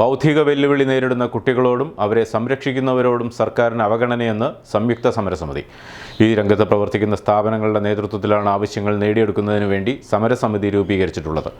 ബൗദ്ധിക വെല്ലുവിളി നേരിടുന്ന കുട്ടികളോടും അവരെ സംരക്ഷിക്കുന്നവരോടും സർക്കാരിന് അവഗണനയെന്ന് സംയുക്ത സമരസമിതി. ഈ രംഗത്ത് പ്രവർത്തിക്കുന്ന സ്ഥാപനങ്ങളുടെ നേതൃത്വത്തിലാണ് ആവശ്യങ്ങൾ നേടിയെടുക്കുന്നതിന് വേണ്ടി സമരസമിതി രൂപീകരിച്ചിട്ടുള്ളത്.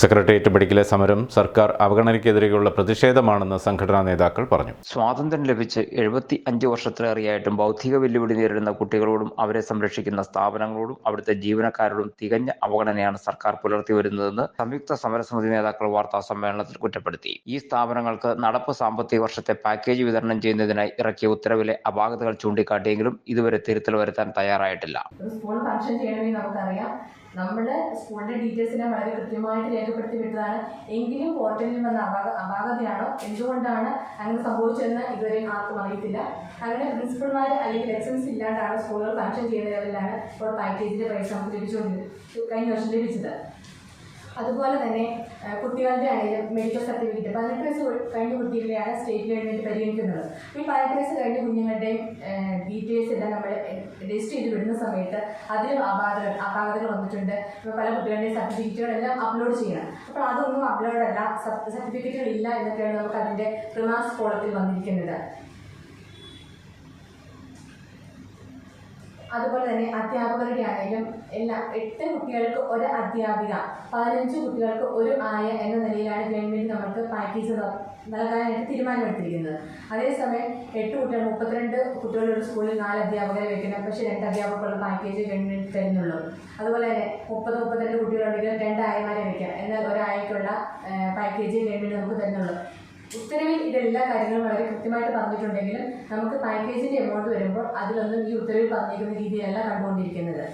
സെക്രട്ടേറിയറ്റ് പടിക്കലെ സമരം സർക്കാർ അവഗണനയ്ക്കെതിരെയുള്ള പ്രതിഷേധമാണെന്ന് സംഘടനാ നേതാക്കൾ പറഞ്ഞു. സ്വാതന്ത്ര്യം ലഭിച്ച് എഴുപത്തി അഞ്ച് വർഷത്തിലേറെയായിട്ടും ബൗദ്ധിക വെല്ലുവിളി നേരിടുന്ന കുട്ടികളോടും അവരെ സംരക്ഷിക്കുന്ന സ്ഥാപനങ്ങളോടും അവിടുത്തെ ജീവനക്കാരോടും തികഞ്ഞ അവഗണനയാണ് സർക്കാർ പുലർത്തി വരുന്നതെന്ന് സംയുക്ത സമരസമിതി നേതാക്കൾ വാർത്താ സമ്മേളനത്തിൽ കുറ്റപ്പെടുത്തി. ഈ സ്ഥാപനങ്ങൾക്ക് നടപ്പ് സാമ്പത്തിക വർഷത്തെ പാക്കേജ് വിതരണം ചെയ്യുന്നതിനായി ഇറക്കിയ ഉത്തരവിലെ അപാകതകൾ ചൂണ്ടിക്കാട്ടിയെങ്കിലും ഇതുവരെ തിരുത്തൽ വരുത്താൻ തയ്യാറായിട്ടില്ല. ചെയ്യണമെങ്കിൽ നമുക്കറിയാം. നമ്മുടെ സ്കൂളിന്റെ ഡീറ്റെയിൽസിനെ വളരെ കൃത്യമായിട്ട് രേഖപ്പെടുത്തി വിട്ടതാണ്. എങ്കിലും പോർട്ടലിൽ വന്ന അപാക അപാകതയാണോ? എന്തുകൊണ്ടാണ് അങ്ങനെ സംഭവിച്ചതെന്ന് ഇതുവരെ ആർക്കും അറിയത്തില്ല. അങ്ങനെ പ്രിൻസിപ്പൽമാർ അല്ലെങ്കിൽ ലെസൺസ് ഇല്ലാണ്ടാണ് സ്കൂളുകൾ ഫംഗ്ഷൻ ചെയ്യുന്ന ലെവലിലാണ് ഇപ്പോൾ പാക്കേജിന്റെ പൈസ നമുക്ക് ലഭിച്ചുകൊണ്ടിരുന്നത് കഴിഞ്ഞ വർഷം ലഭിച്ചത്. അതുപോലെ തന്നെ കുട്ടികളുടെ ആണെങ്കിലും മെഡിക്കൽ സർട്ടിഫിക്കറ്റ് പതിനെട്ട് കഴിഞ്ഞ കുട്ടികളെയാണ് സ്റ്റേറ്റ് ഗവൺമെന്റ് പരിഗണിക്കുന്നത്. ഈ പതിനെട്ട് വയസ്സ് കഴിഞ്ഞ കുഞ്ഞുങ്ങളുടെയും ഡീറ്റെയിൽസ് എല്ലാം നമ്മൾ രജിസ്റ്റർ ചെയ്ത് വിടുന്ന സമയത്ത് അതിലും അപാകതകൾ അപാകതകൾ വന്നിട്ടുണ്ട്. ഇപ്പോൾ പല കുട്ടികളുടെയും സർട്ടിഫിക്കറ്റുകളെല്ലാം അപ്ലോഡ് ചെയ്യണം. അപ്പോൾ അതൊന്നും അപ്ലോഡ് അല്ല സർട്ടിഫിക്കറ്റുകൾ ഇല്ല എന്നൊക്കെയാണ് നമുക്ക് അതിന്റെ റിമാർക്സ് കോളത്തിൽ വന്നിരിക്കുന്നത്. അതുപോലെ തന്നെ അധ്യാപകരുടെ ആണെങ്കിലും എല്ലാ എട്ട് കുട്ടികൾക്ക് ഒരു അധ്യാപിക പതിനഞ്ച് കുട്ടികൾക്ക് ഒരു ആയ എന്ന നിലയിലാണ് ഗവൺമെന്റ് നമുക്ക് പാക്കേജ് നൽകാനായിട്ട് തീരുമാനമെടുത്തിരിക്കുന്നത്. അതേസമയം എട്ട് കുട്ടികൾ മുപ്പത്തിരണ്ട് കുട്ടികളുടെ സ്കൂളിൽ നാല് അധ്യാപകരെ വെക്കണം പക്ഷേ രണ്ട് അധ്യാപകരുടെ പാക്കേജ് ഗവൺമെന്റ് തരുന്നുള്ളൂ. അതുപോലെ തന്നെ മുപ്പത് മുപ്പത്തിരണ്ട് കുട്ടികളുണ്ടെങ്കിൽ രണ്ട് ആയമാരെ വെക്കാം. എന്നാൽ ഒരായക്കുള്ള പാക്കേജ് ഗവൺമെന്റ് നമുക്ക് തരുന്നുള്ളൂ. ഉത്തരവിൽ ഇതെല്ലാ കാര്യങ്ങളും വളരെ കൃത്യമായിട്ട് പറഞ്ഞിട്ടുണ്ടെങ്കിലും നമുക്ക് പാക്കേജിന്റെ എമൗണ്ട് വരുമ്പോൾ അതിലൊന്നും ഈ ഉത്തരവിൽ പറഞ്ഞിരിക്കുന്ന രീതിയിലല്ല കണ്ടുകൊണ്ടിരിക്കുന്നത്.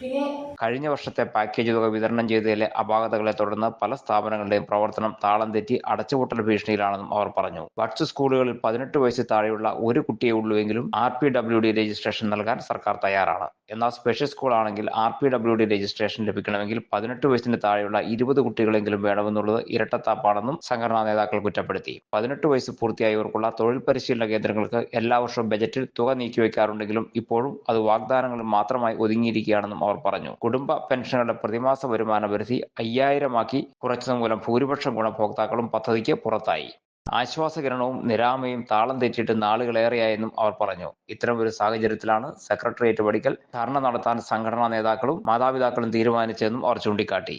പിന്നെ കഴിഞ്ഞ വർഷത്തെ പാക്കേജ് തുക വിതരണം ചെയ്തതിലെ അപാകതകളെ തുടർന്ന് പല സ്ഥാപനങ്ങളുടെയും പ്രവർത്തനം താളം തെറ്റി അടച്ചുപൂട്ടൽ ഭീഷണിയിലാണെന്നും അവർ പറഞ്ഞു. ബഡ്സ് സ്കൂളുകളിൽ പതിനെട്ട് വയസ്സിൽ താഴെയുള്ള ഒരു കുട്ടിയെ ഉള്ളുവെങ്കിലും R P W D registration നൽകാൻ സർക്കാർ തയ്യാറാണ്. എന്നാൽ സ്പെഷ്യൽ സ്കൂൾ ആണെങ്കിൽ R P W D registration ലഭിക്കണമെങ്കിൽ പതിനെട്ട് വയസ്സിന് താഴെയുള്ള ഇരുപത് കുട്ടികളെങ്കിലും വേണമെന്നുള്ളത് ഇരട്ടത്താപ്പാണെന്നും സംഘടനാ നേതാക്കൾ കുറ്റപ്പെടുത്തി. പതിനെട്ട് വയസ്സ് പൂർത്തിയായവർക്കുള്ള തൊഴിൽ പരിശീലന കേന്ദ്രങ്ങൾക്ക് എല്ലാ വർഷവും ബജറ്റിൽ തുക നീക്കിവെക്കാറുണ്ടെങ്കിലും ഇപ്പോഴും അത് വാഗ്ദാനങ്ങളിൽ മാത്രമായി ഒതുങ്ങിയിരിക്കുകയാണെന്നും അവർ പറഞ്ഞു. കുടുംബ പെൻഷനുകളുടെ പ്രതിമാസ വരുമാന പരിധി അയ്യായിരമാക്കി കുറച്ചത് മൂലം ഭൂരിപക്ഷം ഗുണഭോക്താക്കളും പദ്ധതിക്ക് പുറത്തായി. ആശ്വാസകിരണവും നിരാമയും താളം തെറ്റിയിട്ട് നാളുകളേറെയായെന്നും അവർ പറഞ്ഞു. ഇത്തരമൊരു സാഹചര്യത്തിലാണ് സെക്രട്ടേറിയറ്റ് പടിക്കൽ ധർണ നടത്താൻ സംഘടനാ നേതാക്കളും മാതാപിതാക്കളും തീരുമാനിച്ചതെന്നും അവർ ചൂണ്ടിക്കാട്ടി.